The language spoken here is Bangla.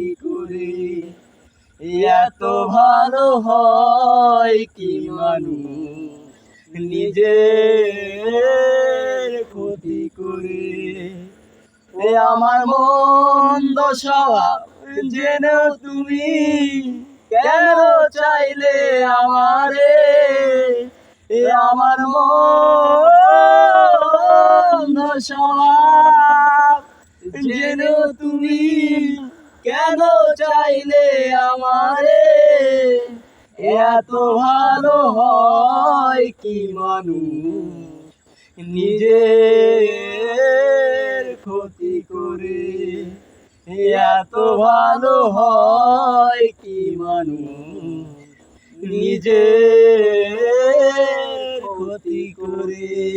ক্ষতি করে। এত ভালো হয় কি মানুষ নিজে ক্ষতি করে? আমার মন্দ স্বভাব যেন তুমি কেন চাইলে আমারে? এ আমার মন্দ স্বভাব যেন তুমি কেন চাইলে আমারে? এত ভালো হয় কি মানুষ? নিজের ক্ষতি করে এত ভালো হয় কি মানুষ? নিজের ক্ষতি করে